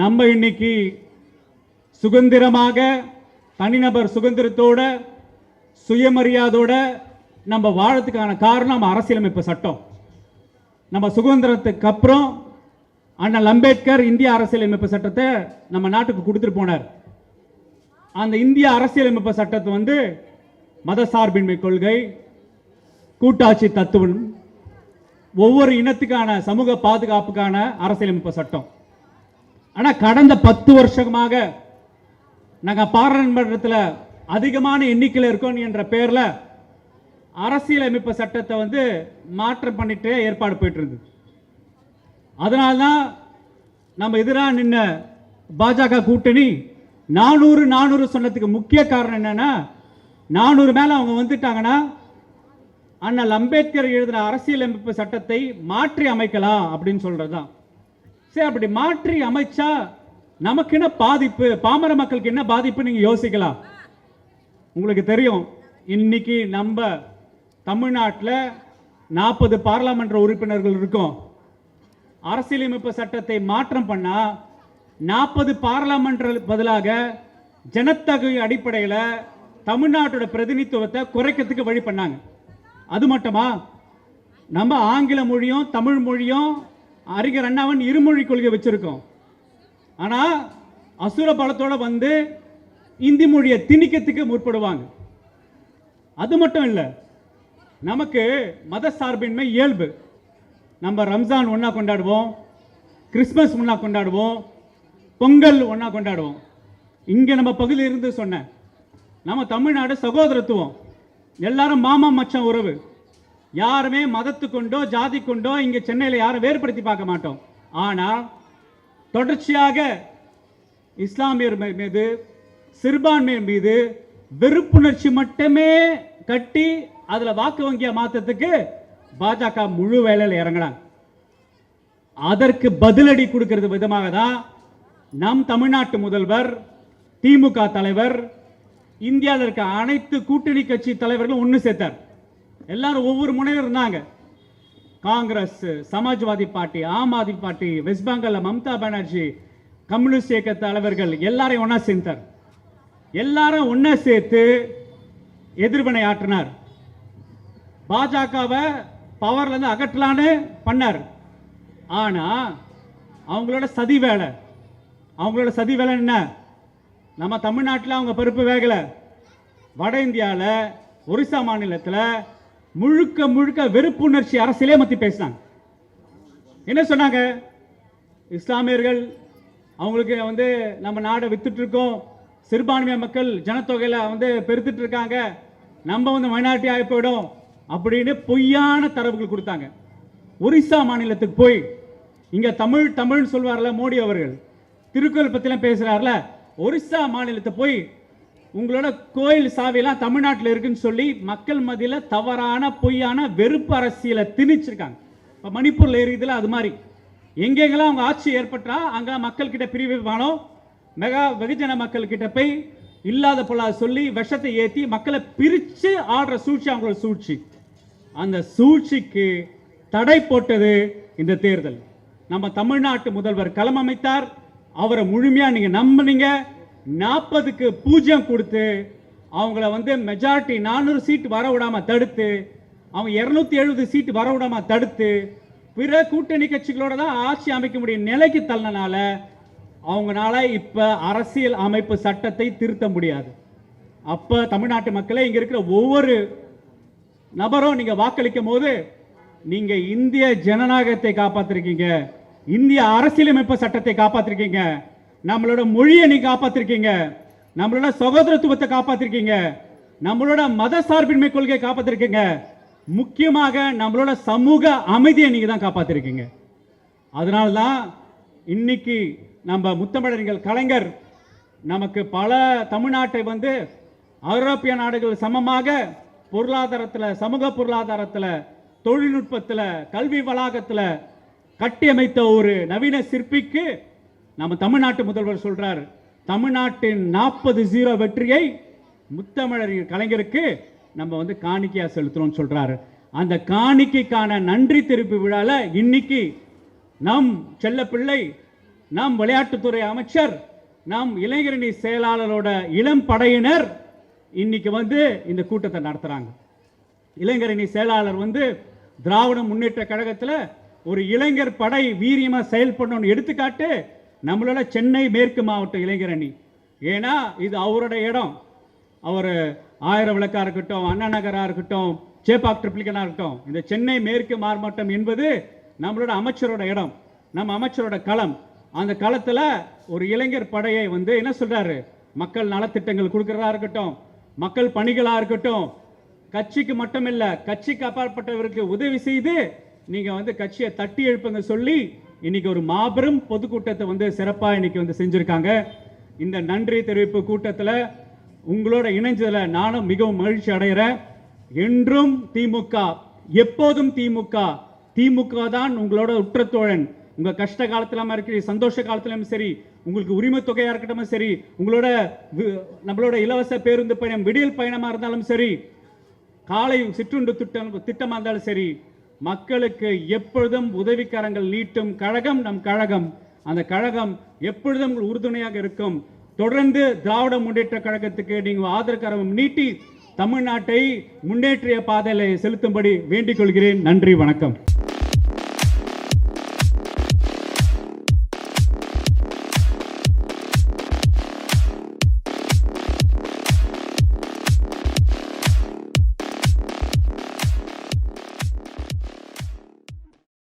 நம்ம இன்னைக்கு சுதந்திரமாக தனிநபர் சுதந்திரத்தோட சுயமரியாதோட நம்ம வாழறதுக்கான காரணம் நம்ம அரசியலமைப்பு சட்டம். நம்ம சுதந்திரத்துக்கு அப்புறம் அண்ணல் அம்பேத்கர் இந்திய அரசியலமைப்பு சட்டத்தை நம்ம நாட்டுக்கு கொடுத்துட்டு போனார். அந்த இந்திய அரசியலமைப்பு சட்டத்தை வந்து மதசார்பின்மை கொள்கை கூட்டாட்சி தத்துவம் ஒவ்வொரு இனத்துக்கான சமூக பாதுகாப்புக்கான அரசியலமைப்பு சட்டம். ஆனால் கடந்த பத்து வருஷமாக நாங்கள் பாராளுமன்றத்தில் அதிகமான எண்ணிக்கையில் இருக்கோம் என்ற பேரில் அரசியலமைப்பு சட்டத்தை வந்து மாற்றம் பண்ணிட்டு ஏற்பாடு போயிட்டு இருந்தது. அதனால்தான் நம்ம எதிராக நின்ன பாஜக கூட்டணி நானூறு நானூறு சொன்னதுக்கு முக்கிய காரணம் என்னன்னா நானூறு மேலே அவங்க வந்துட்டாங்கன்னா அண்ணல் அம்பேத்கர் எழுதின அரசியலமைப்பு சட்டத்தை மாற்றி அமைக்கலாம் அப்படின்னு சொல்கிறது தான் சரி அப்படி மாற்றி அமைச்சா நமக்கு என்ன பாதிப்பு? பாமர மக்களுக்கு என்ன பாதிப்பு நீங்க யோசிக்கலாம். உங்களுக்கு தெரியும் இன்னைக்கு நம்ம தமிழ்நாட்டில் நாற்பது பாராளுமன்ற உறுப்பினர்கள் இருக்கோம். அரசியலமைப்பு சட்டத்தை மாற்றம் பண்ணா நாற்பது பாராளுமன்ற பதிலாக ஜனத்தொகை அடிப்படையில் தமிழ்நாட்டோட பிரதிநிதித்துவத்தை குறைக்கிறதுக்கு வழி பண்ணாங்க. அது மட்டுமா? நம்ம ஆங்கில மொழியும் தமிழ் மொழியும் அறிஞர் அண்ணாவன் இருமொழி கொள்கை வச்சிருக்கோம். ஆனால் அசுர பலத்தோட வந்து இந்தி மொழியை திணிக்கிறதுக்கு முற்படுவாங்க. அது மட்டும் இல்லை நமக்கு மத சார்பின்மை இயல்பு. நம்ம ரம்ஜான் ஒன்றா கொண்டாடுவோம் கிறிஸ்மஸ் ஒன்றா கொண்டாடுவோம் பொங்கல் ஒன்றா கொண்டாடுவோம். இங்கே நம்ம பகுதியில் இருந்து சொன்னேன் நம்ம தமிழ்நாடு சகோதரத்துவம் எல்லாரும் மாமா மச்சான் உறவு. யாருமே மதத்து கொண்டோ ஜாதி கொண்டோ இங்கே சென்னையில் யாரும் வேறுபடுத்தி பார்க்க மாட்டோம். ஆனால் தொடர்ச்சியாக இஸ்லாமியர் மீ- மீது சிறுபான்மையர் மீது வெறுப்புணர்ச்சி மட்டுமே கட்டி அதில் வாக்கு வங்கியை மாற்றத்துக்கு பாஜக முழு வேலையில் இறங்கினாங்க அதற்கு பதிலடி கொடுக்கிறது விதமாக தான் நம் தமிழ்நாட்டு முதல்வர் திமுக தலைவர் இந்தியாவில் இருக்க அனைத்து கூட்டணி கட்சி தலைவர்களும் ஒன்று சேர்த்தார். எல்லாரும் ஒவ்வொரு முனையில் இருந்தாங்க. Congress Samajwadi party Aam Aadmi party west Bengal Mamata Banerjee communist இயக்க தலைவர்கள் எல்லாரையும் ஒன்றா சேர்ந்தார் எல்லாரும் ஒன்றா சேர்த்து எதிர்வினை ஆற்றினார். பாஜகவை பவர்லேருந்து அகற்றலான்னு பண்ணார். ஆனால் அவங்களோட சதி வேலை. அவங்களோட சதி வேலை என்ன? நம்ம தமிழ்நாட்டில் அவங்க பருப்பு வேகலை. வட இந்தியாவில் ஒரிசா மாநிலத்தில் முழுக்க முழுக்க வெறுப்புணர்ச்சி அரசியலே மத்தி பேசினாங்க. என்ன சொன்னாங்க? இஸ்லாமியர்கள் அவங்களுக்கு வந்து நம்ம நாடை வித்துட்டு இருக்கோம் சிறுபான்மை மக்கள் ஜனத்தொகையில் வந்து பெருத்துட்டு இருக்காங்க நம்ம வந்து மைனாரிட்டி ஆகி போயிடும் அப்படின்னு பொய்யான தரவுகள் கொடுத்தாங்க. ஒரிசா மாநிலத்துக்கு போய் இங்க தமிழ் தமிழ்னு சொல்வார்ல மோடி அவர்கள் திருக்குறள் பத்திலாம் பேசுறாருல ஒரிசா மாநிலத்தை போய் உங்களோட கோயில் சாவியெல்லாம் தமிழ்நாட்டில் இருக்குன்னு சொல்லி மக்கள் மத்தியில் தவறான பொய்யான வெறுப்பு அரசியலை திணிச்சிருக்காங்க. இப்போ மணிப்பூரில் இருக்குதுல அது மாதிரி. எங்கெங்கெல்லாம் அவங்க ஆட்சி ஏற்பட்டா அங்கே மக்கள்கிட்ட பிரிவிமானம் மெகா வெகுஜன மக்கள்கிட்ட போய் இல்லாத பொல்லாத சொல்லி விஷத்தை ஏற்றி மக்களை பிரித்து ஆடுற சூழ்ச்சி அவங்களோட சூழ்ச்சி. அந்த சூழ்ச்சிக்கு தடை போட்டது இந்த தேர்தல். நம்ம தமிழ்நாட்டு முதல்வர் களம் அமைத்தார். அவரை முழுமையாக நீங்கள் நம்புனீங்க. நாற்பதுக்கு பூஜ்ஜியம் கொடுத்து அவங்கள வந்து மெஜாரிட்டி நானூறு சீட் வர விடாம தடுத்து அவங்க இரநூத்தி எழுபது சீட் வர விடாமல் தடுத்து பிற கூட்டணி கட்சிகளோட தான் ஆட்சி அமைக்க முடியும் நிலைக்கு தள்ளனால அவங்களால இப்போ அரசியல் அமைப்பு சட்டத்தை திருத்த முடியாது. அப்போ தமிழ்நாட்டு மக்களே இங்கே இருக்கிற ஒவ்வொரு நபரும் நீங்கள் வாக்களிக்கும் போது நீங்கள் இந்திய ஜனநாயகத்தை காப்பாற்றிருக்கீங்க இந்திய அரசியலமைப்பு சட்டத்தை காப்பாற்றிருக்கீங்க நம்மளோட மொழியை நீ காப்பாத்திருக்கீங்க. நம்மளோட சகோதரத்துவத்தை காப்பாத்திருக்கீங்க. நம்மளோட மத சார்பின்மை கொள்கையை காப்பாத்திருக்கீங்க. முக்கியமாக நம்மளோட சமூக அமைதியை நீங்க தான் காப்பாத்திருக்கீங்க. அதனால தான் இன்னைக்கு நம்ம முத்தமிழறிஞர் கலைஞர் நமக்கு பல தமிழ்நாட்டை வந்து ஐரோப்பிய நாடுகள் சமமாக பொருளாதாரத்தில் சமூக பொருளாதாரத்தில் தொழில்நுட்பத்தில் கல்வி வளாகத்தில் கட்டியமைத்த ஒரு நவீன சிற்பிக்கு நம்ம தமிழ்நாட்டு முதல்வர் சொல்றார் தமிழ்நாட்டின் நாற்பது ஜீரோ வெற்றியை முத்தமிழர் கலைஞருக்கு நம்ம வந்து காணிக்கையாக செலுத்துறோம்னு சொல்றாரு. அந்த காணிக்கைக்கான நன்றி திருப்பு விழால இன்னைக்கு நம் செல்லப்பிள்ளை நம் விளையாட்டுத்துறை அமைச்சர் நம் இளைஞரணி செயலாளரோட இளம் படையினர் இன்னைக்கு வந்து இந்த கூட்டத்தை நடத்துறாங்க. இளைஞரணி செயலாளர் வந்து திராவிட முன்னேற்ற கழகத்தில் ஒரு இளைஞர் படை வீரியமாக செயல்படணும்னு எடுத்துக்காட்டு நம்மளோட சென்னை மேற்கு மாவட்ட இளைஞரணி. ஏன்னா இது அவரோட இடம். அவர் ஆயிரம் விளக்காக இருக்கட்டும் அண்ணா நகராக இருக்கட்டும் சேப்பாக் ட்ரிப்ளிகனாக இருக்கட்டும் இந்த சென்னை மேற்கு மாவட்டம் என்பது நம்மளோட அமைச்சரோட இடம். நம்ம அமைச்சரோட களம். அந்த களத்தில் ஒரு இளைஞர் படையை வந்து என்ன சொல்கிறாரு மக்கள் நலத்திட்டங்கள் கொடுக்குறதா இருக்கட்டும் மக்கள் பணிகளாக இருக்கட்டும் கட்சிக்கு மட்டுமில்ல கட்சிக்கு அப்பாற்பட்டவருக்கு உதவி செய்து நீங்கள் வந்து கட்சியை தட்டி எழுப்புங்க சொல்லி இன்னைக்கு ஒரு மாபெரும் பொதுக்கூட்டத்தை வந்து சிறப்பாக இன்னைக்கு வந்து செஞ்சுருக்காங்க. இந்த நன்றி தெரிவிப்பு கூட்டத்தில் உங்களோட இணைஞ்சதில் நானும் மிகவும் மகிழ்ச்சி அடைகிறேன் என்றும் திமுக எப்போதும் திமுக திமுக தான் உங்களோட உற்றத்தோழன். உங்கள் கஷ்ட காலத்திலும் சரி சந்தோஷ காலத்திலும் சரி உங்களுக்கு உரிமை தொகையாக இருக்கட்டும் சரி உங்களோட வி- நம்மளோட இலவச பேருந்து பயணம் விடியல் பயணமாக இருந்தாலும் சரி காலை சிற்றுண்டு திட்டம் திட்டமாக இருந்தாலும் சரி மக்களுக்கு எப்பொழுதும் உதவிக்கரங்கள் நீட்டும் கழகம் நம் கழகம். அந்த கழகம் எப்பொழுதும் உறுதுணையாக இருக்கும். தொடர்ந்து திராவிட முன்னேற்ற கழகத்துக்கு நீங்கள் ஆதரக்கரம் நீட்டி தமிழ்நாட்டை முன்னேற்றிய பாதையில் செலுத்தும்படி வேண்டிக் கொள்கிறேன். நன்றி வணக்கம்.